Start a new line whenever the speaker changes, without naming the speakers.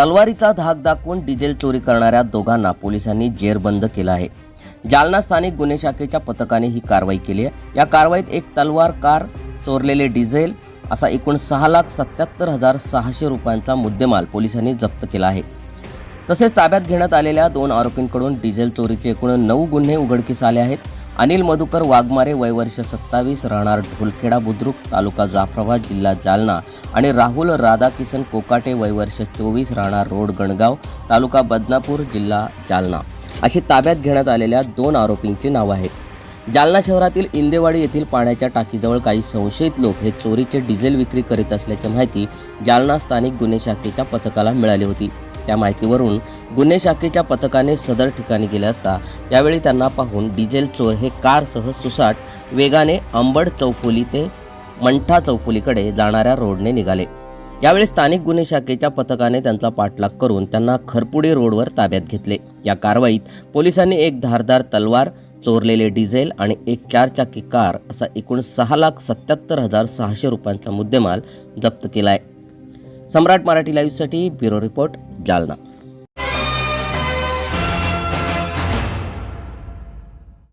तलवारीचा धाक दाखवून डिझेल चोरी करणाऱ्या दोघांना पोलिसांनी जेरबंद केला आहे. जालना स्थानिक गुन्हे शाखेच्या पथकाने ही कारवाई केली आहे. या कारवाईत एक तलवार कार चोरलेले डिझेल असा एकूण सहा लाख सत्याहत्तर हजार सहाशे रुपयांचा मुद्देमाल पोलिसांनी जप्त केला आहे. तसेच ताब्यात घेण्यात आलेल्या दोन आरोपींकडून डिझेल चोरीचे एकूण नऊ गुन्हे उघडकीस आले आहेत. अनिल मधुकर वाघमारे वयवर्ष सत्तावीस राहणार ढोलखेडा बुद्रुक तालुका जाफराबाद जिल्हा जालना आणि राहुल राधाकिसन कोकाटे वयवर्ष चोवीस राहणार रोड गणगाव तालुका बदनापूर जिल्हा जालना. अशी ताब्यात घेण्यात आलेल्या दोन आरोपींची नावं आहेत. जालना शहरातील इंदेवाडी येथील पाण्याच्या टाकीजवळ काही संशयित लोक हे चोरीचे डिझेल विक्री करीत असल्याची माहिती जालना स्थानिक गुन्हे शाखेच्या पथकाला मिळाली होती. त्या माहितीवरून गुन्हे शाखेच्या पथकाने सदर ठिकाणी गेले असता यावेळी त्यांना पाहून डिझेल चोर हे कारसह सुसाट वेगाने अंबड चौफुली ते मंठा चौफुलीकडे जाणाऱ्या रोडने निघाले. यावेळी स्थानिक गुन्हे शाखेच्या पथकाने त्यांचा पाठलाग करून त्यांना खरपुडी रोडवर ताब्यात घेतले. या कारवाईत पोलिसांनी एक धारदार तलवार चोरलेले डिझेल आणि एक चारचाकी कार असा एकूण सहा लाख सत्याहत्तर हजार सहाशे रुपयांचा मुद्देमाल जप्त केला आहे सम्राट मराठी लाईव्हसाठी ब्युरो रिपोर्ट जालना.